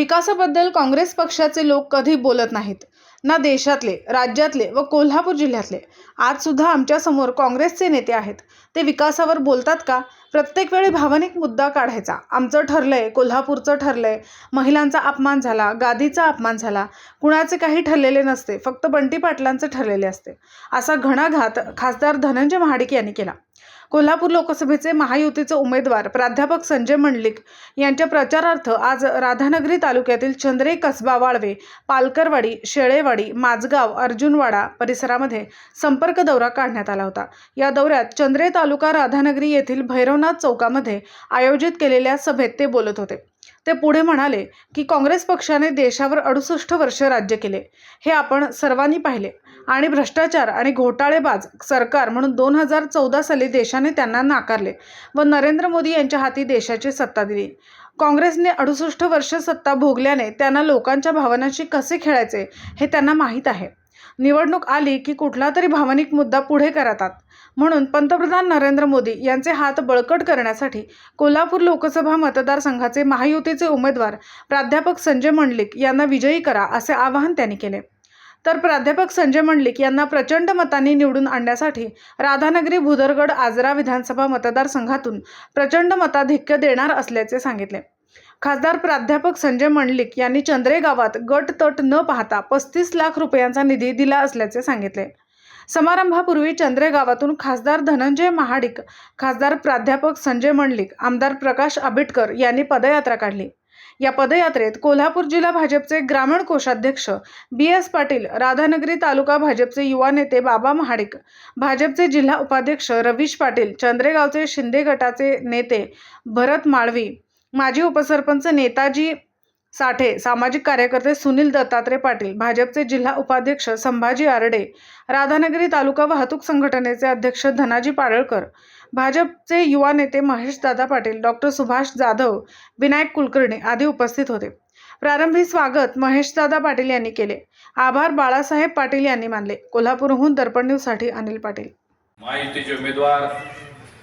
विकासाबद्दल काँग्रेस पक्षाचे लोक कधी बोलत नाहीत. ना देशातले राज्यातले व कोल्हापूर जिल्ह्यातले. आज सुद्धा आमच्यासमोर काँग्रेसचे नेते आहेत. ते विकासावर बोलतात का? प्रत्येक वेळी भावनिक मुद्दा काढायचा. आमचं ठरलंय कोल्हापूरचं ठरलंय. महिलांचा अपमान झाला गादीचा अपमान झाला. कुणाचे काही ठरलेले नसते. फक्त बंटी पाटलांचे ठरलेले असते. असा घणाघात खासदार धनंजय महाडिक यांनी केला. कोल्हापूर लोकसभेचे महायुतीचे उमेदवार प्राध्यापक संजय मंडलिक यांच्या प्रचारार्थ आज राधानगरी तालुक्यातील चंद्रे कसबा वाळवे पालकरवाडी शेळेवाडी माझगाव अर्जुनवाडा परिसरामध्ये संपर्क दौरा काढण्यात आला होता. या दौऱ्यात चंद्रे तालुका राधानगरी येथील भैरवनाथ चौकामध्ये आयोजित केलेल्या सभेत ते बोलत होते. ते पुढे म्हणाले की काँग्रेस पक्षाने देशावर अडुसष्ट वर्ष राज्य केले. हे आपण सर्वांनी पाहिले. आणि भ्रष्टाचार आणि घोटाळेबाज सरकार म्हणून दोन हजार चौदा साली देशाने त्यांना नाकारले व नरेंद्र मोदी यांच्या हाती देशाची सत्ता दिली. काँग्रेसने अडुसष्ट वर्ष सत्ता भोगल्याने त्यांना लोकांच्या भावनांशी कसे खेळायचे हे त्यांना माहीत आहे. निवडणूक आली की कुठला तरी भावनिक मुद्दा पुढे करतात. म्हणून पंतप्रधान नरेंद्र मोदी यांचे हात बळकट करण्यासाठी कोल्हापूर लोकसभा मतदारसंघाचे महायुतीचे उमेदवार प्राध्यापक संजय मंडलिक यांना विजयी करा असे आवाहन त्यांनी केले. तर प्राध्यापक संजय मंडलिक यांना प्रचंड मतांनी निवडून आणण्यासाठी राधानगरी भुदरगड आजरा विधानसभा मतदारसंघातून प्रचंड मताधिक्य देणार असल्याचे सांगितले. खासदार प्राध्यापक संजय मंडलिक यांनी चंद्रे गावात गट तट न पाहता पस्तीस लाख रुपयांचा निधी दिला असल्याचे सांगितले. समारंभापूर्वी चंद्रे गावातून खासदार धनंजय महाडिक खासदार प्राध्यापक संजय मंडलिक आमदार प्रकाश आबिटकर यांनी पदयात्रा काढली. या पदयात्रेत कोल्हापूर जिल्हा भाजपचे ग्रामीण कोषाध्यक्ष बी एस पाटील राधानगरी तालुका भाजपचे युवा नेते बाबा महाडिक भाजपचे जिल्हा उपाध्यक्ष रवीश पाटील चंद्रेगावचे शिंदे गटाचे नेते भरत माळवी माजी उपसरपंच नेताजी साठे सामाजिक कार्यकर्ते सुनील दत्तात्रय पाटील भाजपचे जिल्हा उपाध्यक्ष संभाजी आरडे राधानगरी तालुका वाहतूक संघटनेचे अध्यक्ष धनाजी पाडळकर भाजपचे युवा नेते महेशदादा पाटील डॉक्टर सुभाष जाधव विनायक कुलकर्णी आदी उपस्थित होते. प्रारंभी स्वागत महेशदादा पाटील यांनी केले. आभार बाळासाहेब पाटील यांनी मानले. कोल्हापूरहून दर्पण न्यूजसाठी अनिल पाटील. महायुतीचे उमेदवार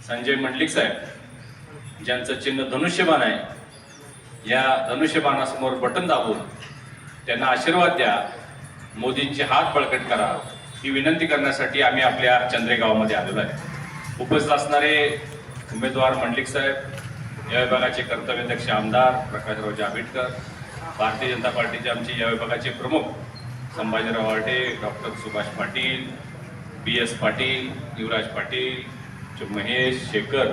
संजय मंडलिक साहेब ज्यांचं चिन्ह धनुष्यबाण आहे या धनुष्यबाणासमोर बटन दाबून त्यांना आशीर्वाद द्या. मोदींचे हात बळकट करा. ही विनंती करण्यासाठी आम्ही आपल्या चंद्रेगावमध्ये आलेलो आहे. उपस्थित असणारे उमेदवार मंडलिक साहेब या विभागाचे कर्तव्याध्यक्ष आमदार प्रकाशरावजी आंबेडकर भारतीय जनता पार्टीचे आमचे या विभागाचे प्रमुख Sambhajirao Arte doctor Subhash Patil B S Patil Yuvraj Patil Mahesh Shekhar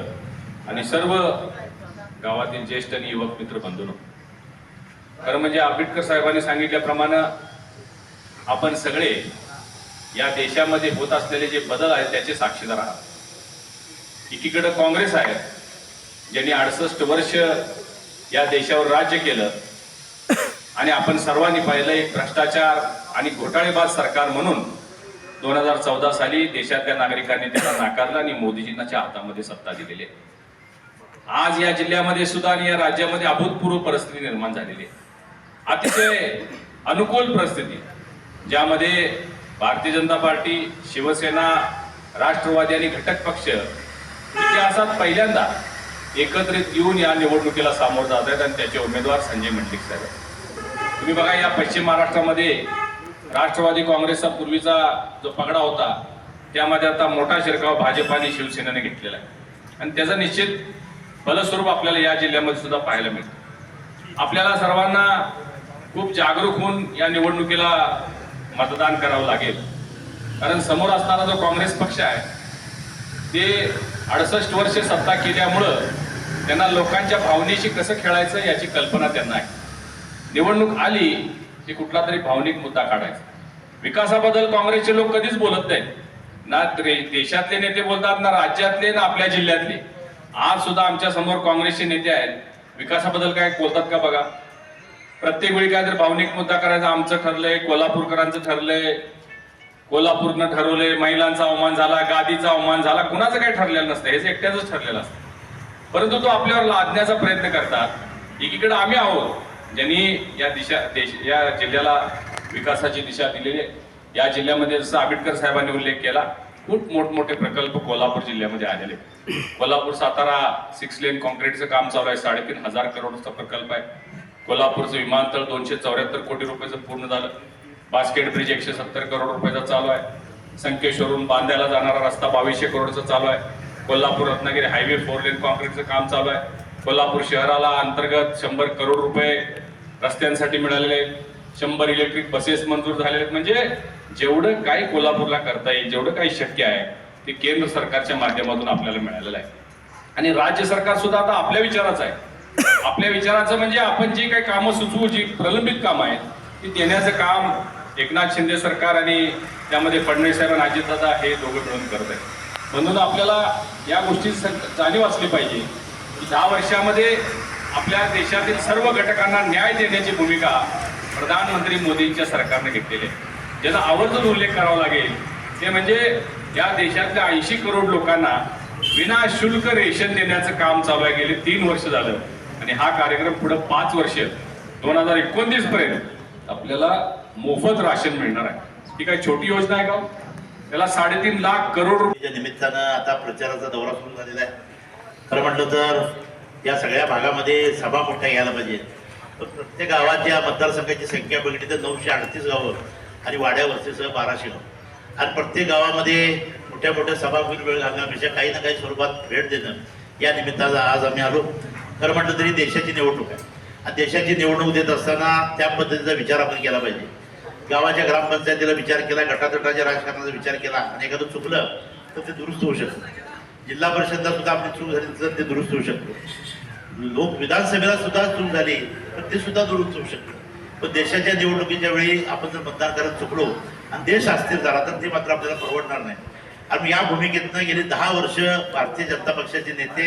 आणि सर्व गावातील ज्येष्ठ आणि युवक मित्र बंधून. खरं म्हणजे आंबेडकर साहेबांनी सांगितल्याप्रमाणे आपण सगळे या देशामध्ये होत असलेले जे बदल आहेत त्याचे साक्षीदार आहात. एकीकडं काँग्रेस आहे ज्यांनी अडसष्ट वर्ष या देशावर राज्य केलं आणि आपण सर्वांनी पाहिलं एक भ्रष्टाचार आणि घोटाळेबाज सरकार म्हणून दोन हजार चौदा साली देशातल्या नागरिकांनी त्याला नाकारलं आणि मोदीजींच्या हातामध्ये सत्ता दिलेली आहे. आज या जिल्ह्यामध्ये सुद्धा आणि या राज्यामध्ये अभूतपूर्व परिस्थिती निर्माण झालेली आहे. अतिशय अनुकूल परिस्थिती. ज्यामध्ये भारतीय जनता पार्टी शिवसेना राष्ट्रवादी आणि घटक पक्ष इतिहासात पहिल्यांदा एकत्रित येऊन या निवडणुकीला सामोरं जात आहेत आणि त्याचे उमेदवार संजय मंडलिक साहेब तुम्ही बघा या पश्चिम महाराष्ट्रामध्ये राष्ट्रवादी काँग्रेसचा पूर्वीचा जो पगडा होता त्यामध्ये आता मोठा शिरकाव भाजप आणि शिवसेनेने घेतलेला आहे. आणि त्याचं निश्चित फलस्वरूप आपल्याला या जिल्ह्यामध्ये सुद्धा पाहायला मिळतं. आपल्याला सर्वांना खूप जागरूक होऊन या निवडणुकीला मतदान करावं लागेल. कारण समोर असणारा जो काँग्रेस पक्ष आहे ते अडसष्ट वर्ष सत्ता केल्यामुळं त्यांना लोकांच्या भावनेशी कसं खेळायचं याची कल्पना त्यांना आहे. निवडणूक आली की कुठला तरी भावनिक मुद्दा काढायचा. विकासाबद्दल काँग्रेसचे लोक कधीच बोलत नाहीत. ना देशातले नेते बोलतात ना राज्यातले ना आपल्या जिल्ह्यातले. आज सुद्धा आमच्यासमोर काँग्रेसचे नेते आहेत. विकासाबद्दल काय बोलतात का बघा. प्रत्येक वेळी काय तर भावनिक मुद्दा करायचा. आमचं ठरलंय कोल्हापूरकरांचं ठरलंय कोल्हापूरनं ठरवले महिलांचा अवमान झाला गादीचा अवमान झाला कुणाचं काही ठरलेलं नसतं हेच एकट्याच ठरलेलं असतं. परंतु तो आपल्यावर लादण्याचा प्रयत्न करतात. एकीकडे आम्ही आहोत ज्यांनी या दिशा देश या जिल्ह्याला विकासाची दिशा दिलेली आहे. या जिल्ह्यामध्ये जसं आंबेडकर साहेबांनी उल्लेख केला खूप मोठमोठे प्रकल्प कोल्हापूर जिल्ह्यामध्ये आलेले कोल्हापूर सातारा सिक्स लेन कॉन्क्रीटचं काम चालू आहे साडेतीन हजार करोडचा प्रकल्प आहे. कोल्हापूरचं विमानतळ दोनशे चौऱ्याहत्तर कोटी रुपयाचं पूर्ण झालं. बास्केट ब्रिज एकशे सत्तर करोड रुपयाचा चालू आहे. संकेश्वरून बांधायला जाणारा रस्ता बावीसशे करोडचा चालू आहे. Kolhapur Ratnagiri highway four lane कॉन्क्रीटचं काम चालू आहे. कोल्हापूर शहराला अंतर्गत शंभर करोड रुपये रस्त्यांसाठी मिळालेले आहेत. शंभर इलेक्ट्रिक बसेस मंजूर झालेले आहेत. म्हणजे जेवढं काही कोल्हापूरला करता येईल जेवढं काही शक्य आहे ते केंद्र सरकारच्या माध्यमातून आपल्याला मिळालेलं आहे. आणि राज्य सरकार सुद्धा आता आपल्या विचाराचं आहे. आपल्या विचाराचं म्हणजे आपण जी काही कामं सुचवू जी प्रलंबित कामं आहेत ती देण्याचं काम एकनाथ शिंदे सरकार आणि त्यामध्ये फडणवीस साहेब आणि अजितदादा हे दोघं मिळून करत आहेत. म्हणून आपल्याला या गोष्टी जाणीव असली पाहिजे की दहा वर्षामध्ये आपल्या देशातील सर्व घटकांना न्याय देण्याची भूमिका प्रधानमंत्री मोदींच्या सरकारने घेतलेली आहे. ज्याचा आवर्जून उल्लेख करावा लागेल ते म्हणजे या देशातल्या ऐंशी करोड लोकांना विनाशुल्क रेशन देण्याचं काम चालू आहे. गेले तीन वर्ष झालं आणि हा कार्यक्रम पुढं पाच वर्ष दोन हजार एकोणतीस पर्यंत आपल्याला मोफत राशन मिळणार आहे. ही काही छोटी योजना आहे का हो? त्याला साडेतीन लाख करोड रुपये निमित्तानं आता प्रचाराचा दौरा सुरू झालेला आहे. खरं म्हटलं तर या सगळ्या भागामध्ये सभा मोठ्या घ्यायला पाहिजे. तर प्रत्येक गावाच्या मतदारसंघाची संख्या बघितली तर नऊशे अडतीस गावं आणि वाड्या वस्तीसह बाराशे गाव. आणि प्रत्येक गावामध्ये मोठ्या मोठ्या सभा होईल वेळ घालण्यापेक्षा काही ना काही स्वरूपात भेट देणं या निमित्तानं आज आम्ही आलो. खरं म्हटलं तरी देशाची निवडणूक आहे. आणि देशाची निवडणूक देत असताना त्या पद्धतीचा विचार आपण केला पाहिजे. गावाच्या ग्रामपंचायतीला विचार केला गटातटाच्या राजकारणाचा विचार केला आणि एखादं चुकलं तर ते दुरुस्त होऊ शकतं. जिल्हा परिषदला सुद्धा आपली चूक झाली तर ते दुरुस्त होऊ शकतं. लोक विधानसभेला सुद्धा चूक झाली तर ते सुद्धा दुरुस्त होऊ शकतं. पण देशाच्या निवडणुकीच्या वेळी आपण जर मतदान करत चुकलो आणि देश अस्थिर झाला तर ते मात्र आपल्याला परवडणार नाही. आणि या भूमिकेतनं गेली दहा वर्ष भारतीय जनता पक्षाचे नेते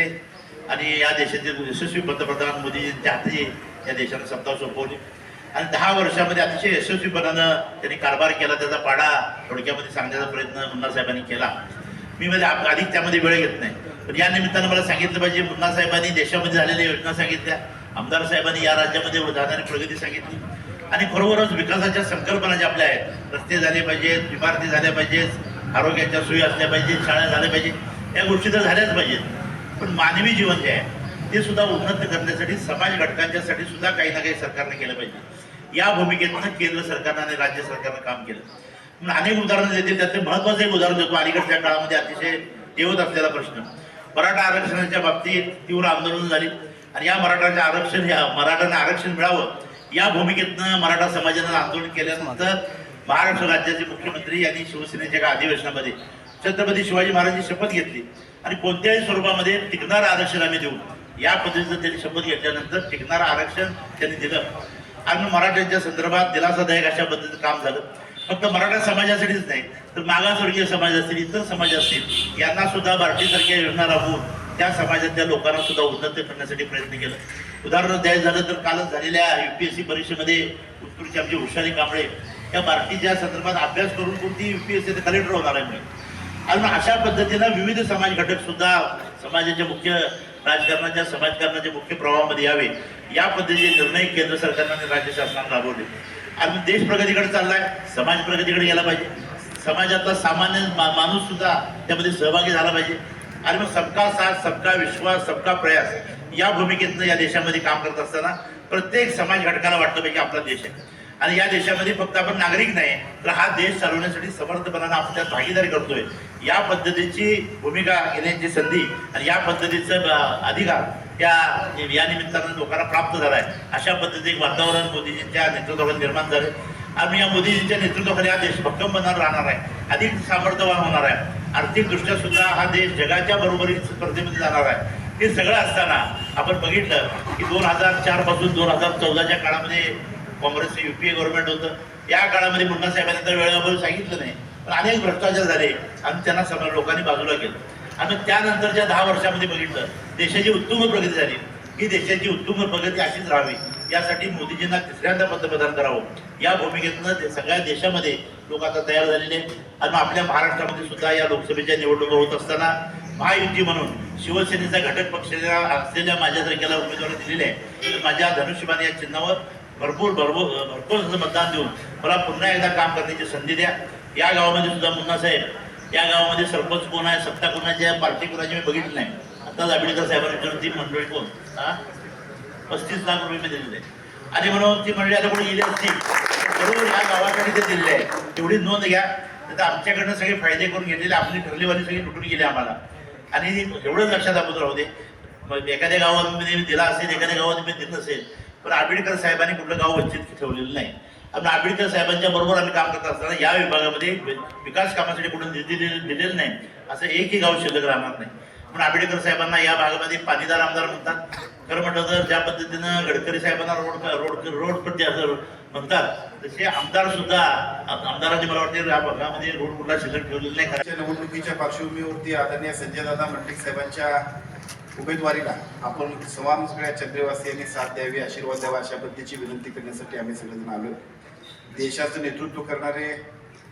आणि या देशाचे यशस्वी पंतप्रधान मोदीजींच्या हाती या देशाला सत्ता सोपवली. आणि दहा वर्षामध्ये अतिशय यशस्वीपणानं त्यांनी कारभार केला त्याचा पाडा थोडक्यामध्ये सांगण्याचा प्रयत्न मुन्ना साहेबांनी केला. मी म्हणजे आप- अधिक त्यामध्ये वेळ घेत नाही. पण या निमित्तानं मला सांगितलं पाहिजे मुन्ना साहेबांनी देशामध्ये झालेल्या योजना सांगितल्या. आमदार साहेबांनी या राज्यामध्ये जाणारी प्रगती सांगितली. आणि खरोखरच विकासाच्या संकल्पना ज्या आपल्या आहेत रस्ते झाले पाहिजेत इमारती झाल्या पाहिजेत आरोग्याच्या सोयी असल्या पाहिजेत शाळा झाल्या पाहिजेत या गोष्टी तर झाल्याच पाहिजेत. पण मानवी जीवन जे आहे ते सुद्धा उन्नत करण्यासाठी समाज घटकांच्यासाठी सुद्धा काही ना काही सरकारने केलं पाहिजे. या भूमिकेतनं केंद्र सरकारनं आणि राज्य सरकारनं काम केलं. म्हणून अनेक उदाहरणं देतील त्यातले महत्वाचं एक उदाहरण देतो. अलीकडच्या काळामध्ये अतिशय येवत असलेला प्रश्न. मराठा आरक्षणाच्या बाबतीत तीव्र आंदोलन झाली. आणि या मराठाच्या आरक्षण ह्या मराठांना आरक्षण मिळावं या भूमिकेतनं मराठा समाजानं आंदोलन केल्यानंतर महाराष्ट्र राज्याचे मुख्यमंत्री यांनी शिवसेनेच्या एका अधिवेशनामध्ये छत्रपती शिवाजी महाराजांची शपथ घेतली. आणि कोणत्याही स्वरूपामध्ये टिकणारं आरक्षण आम्ही देऊ. या पद्धतीचं त्यांनी शपथ घेतल्यानंतर टिकणारं आरक्षण त्यांनी दिलं. आणि मग मराठ्यांच्या संदर्भात दिलासादायक अशा पद्धतीचं काम झालं. फक्त मराठा समाजासाठीच नाही तर मागासवर्गीय समाज असतील इतर समाज असतील यांना सुद्धा बार्टीसारख्या योजना राबवून त्या समाजातल्या लोकांना सुद्धा उन्नत करण्यासाठी प्रयत्न केला. उदाहरण द्यायचं झालं तर कालच झालेल्या यू पी एस सी परीक्षेमध्ये उत्कृष्ट आमची हुशारी कांबळे या भारतीच्या संदर्भात अभ्यास करून कोणती U P S UPSC collector होणार आहे म्हणे आणि मग अशा पद्धतीनं विविध समाज घटक सुद्धा समाजाच्या मुख्य राजकारणाच्या समाजकारणाच्या मुख्य प्रवाहामध्ये यावे. या पद्धतीचे निर्णय केंद्र सरकारनं आणि राज्य शासनानं राबवले. आणि देश प्रगतीकडे चाललाय समाज प्रगतीकडे गेला पाहिजे. समाजातला सामान्य मा- माणूस सुद्धा त्यामध्ये सहभागी झाला पाहिजे. आणि मग सबका साथ सबका विश्वास सबका प्रयास या भूमिकेतनं या देशामध्ये काम करत असताना प्रत्येक समाज घटकाला वाटलं पाहिजे आपला देश आहे. आणि या देशामध्ये फक्त आपण नागरिक नाही तर हा देश चालवण्यासाठी समर्थपणानं आपण त्यात भागीदारी करतोय. या पद्धतीची भूमिका घेण्याची संधी आणि या पद्धतीचं अधिकार त्या या निमित्तानं लोकांना प्राप्त झालाय. अशा पद्धतीचे वातावरण मोदीजींच्या नेतृत्वाखाली निर्माण झाले. आम्ही या मोदीजींच्या नेतृत्वाखाली हा देश भक्कम बनणार राहणार आहे. अधिक सामर्थ्यवान होणार आहे. आर्थिकदृष्ट्या सुद्धा हा देश जगाच्या बरोबरी स्पर्धेमध्ये जाणार आहे. हे सगळं असताना आपण बघितलं की दोन हजार चारपासून दोन हजार चौदाच्या काळामध्ये काँग्रेसचं ए गव्हर्नमेंट होतं. या काळामध्ये मुन्ना साहेबांनी तर वेळेवर सांगितलं नाही. अनेक भ्रष्टाचार झाले आणि त्यांना सगळ्या लोकांनी बाजूला केलं. आणि त्यानंतरच्या दहा वर्षामध्ये बघितलं देशाची उत्तुंग प्रगती झाली. ही देशाची उत्तुंग प्रगती अशीच राहावी यासाठी मोदीजींना तिसऱ्यांदा पंतप्रधान करावं. या भूमिकेतनं सगळ्या देशामध्ये लोक आता तयार झालेले आणि मग आपल्या महाराष्ट्रामध्ये सुद्धा या लोकसभेच्या निवडणुका होत असताना महायुती म्हणून शिवसेनेचा घटक पक्ष असलेल्या माझ्यासारख्याला उमेदवारी दिलेली आहे तर माझ्या धनुष्यबाण या चिन्हावर भरपूर भरपूर भरपूर असं मतदान देऊन मला पुन्हा एकदा काम करण्याची संधी द्या. या गावामध्ये सुद्धा मुन्ना साहेब या गावामध्ये सरपंच कोण आहे सत्ता कोणाची आहे पार्टी कोणाची मी बघितली नाही. आता जाबळीकर साहेबांनी ती मंडळी कोण? हा? पस्तीस लाख रुपये मी दिलेले. आणि म्हणून ती मंडळी आता कोणी गेली असती? बरोबर या गावासाठी ते दिलेले आहे. तेवढी नोंद घ्या. तर आमच्याकडनं सगळे फायदे करून घेतलेले आपली ठरलीवाली सगळी लुटून गेली आम्हाला. आणि एवढंच लक्षात आपण राहू दे. मग एखाद्या मी दिला असेल एखाद्या गावात मी दिलं नसेल पण आंबेडकर साहेबांनी कुठलं गाव वंचित ठेवलेलं नाही. आम्ही आंबेडकर साहेबांच्या बरोबर आम्ही काम करत असताना या विभागामध्ये विकास कामासाठी कुठून निधी दिले- दिलेलं नाही. असं एकही गाव शिल्लक राहणार नाही. पण आंबेडकर साहेबांना या भागामध्ये पाणीदार आमदार म्हणतात. खरं म्हटलं तर ज्या पद्धतीनं गडकरी साहेबांना रोड रोड रोडपट्टी असं म्हणतात तसे आमदार सुद्धा आमदारांनी मला वाटते या भागामध्ये रोड कुठला शिल्लक ठेवलेला नाही. आजच्या निवडणुकीच्या पार्श्वभूमीवरती आदरणीय संजयदादा मंडलिक साहेबांच्या उमेदवारीला आपण तमाम सगळ्या चंद्रवासियांनी साथ द्यावी आशीर्वाद द्यावा अशा पद्धतीची विनंती करण्यासाठी आम्ही सगळेजण आलो. देशाचं नेतृत्व करणारे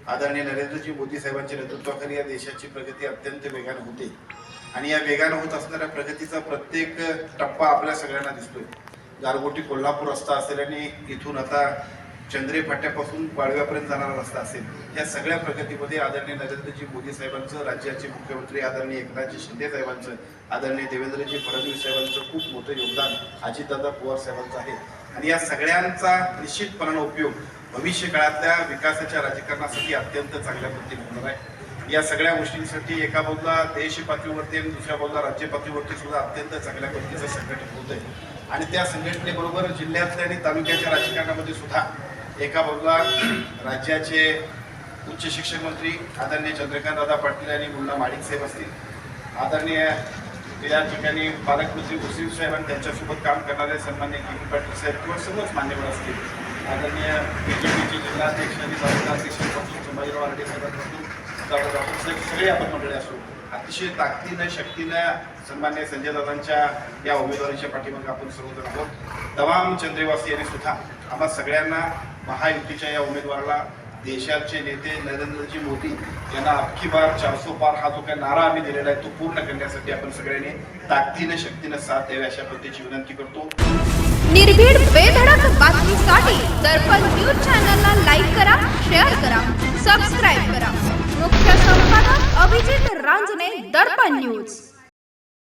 आदरणीय नरेंद्रजी मोदी साहेबांच्या नेतृत्वाखाली या देशाची प्रगती अत्यंत वेगानं होते. आणि या वेगानं होत असणाऱ्या प्रगतीचा प्रत्येक टप्पा आपल्या सगळ्यांना दिसतोय. गारगोटी कोल्हापूर रस्ता असेल आणि इथून आता चंद्रे फाट्यापासून वाळव्यापर्यंत जाणारा रस्ता असेल या सगळ्या प्रगतीमध्ये आदरणीय नरेंद्रजी मोदी साहेबांचं राज्याचे मुख्यमंत्री आदरणीय एकनाथजी शिंदे साहेबांचं आदरणीय देवेंद्रजी फडणवीस साहेबांचं खूप मोठं योगदान अजितदादा पवार साहेबांचं आहे. आणि या सगळ्यांचा निश्चितपणानं उपयोग भविष्य काळातल्या विकासाच्या राजकारणासाठी अत्यंत चांगल्या पद्धतीने होणार आहे. या सगळ्या गोष्टींसाठी एका बाजूला देश पातळीवरती आणि दुसऱ्या बाजूला राज्य पातळीवरती सुद्धा अत्यंत चांगल्या पद्धतीचं संघटन होत आहे. आणि त्या संघटनेबरोबर जिल्ह्यातल्या आणि तालुक्याच्या राजकारणामध्ये सुद्धा एका बाजूला राज्याचे उच्च शिक्षण मंत्री आदरणीय चंद्रकांत दादा पाटील आणि मुन्ना माडिक साहेब असतील. आदरणीय या ठिकाणी पालकमंत्री मुस्लिम साहेब आणि त्यांच्यासोबत काम करणारे सन्मान्य किरण पाटील साहेब किंवा सर्वच मान्यवर असतील. आदरणीय बीजेपीचे जिल्हाध्यक्ष आणि तालुकाध्यक्ष डॉक्टर संभाजीराव आर्डे साहेबांपासून डॉक्टर साहेब सगळे आपण मंडळी असू. अतिशय ताकदीनं शक्तीनं सन्मान्य संजय दादांच्या या उमेदवारीच्या पाठीमागे आपण सर्वजण आहोत. तमाम चंद्रवासियांनी सुद्धा आम्हा सगळ्यांना महायुतीच्या या उमेदवाराला देशाचे नेते नरेंद्रजी मोदी यांना अख्खी बार चारसो पार हा जो काही नारा आम्ही दिलेला आहे तो पूर्ण करण्यासाठी आपण सगळ्यांनी ताकदीनं शक्तीनं साथ द्यावी अशा पद्धतीची विनंती करतो. निर्भीड बेधडक बातमीसाठी दर्पण न्यूज चॅनलला लाईक करा शेअर करा सबस्क्राईब करा. मुख्य संपादक अभिजित रांजणे दर्पण न्यूज.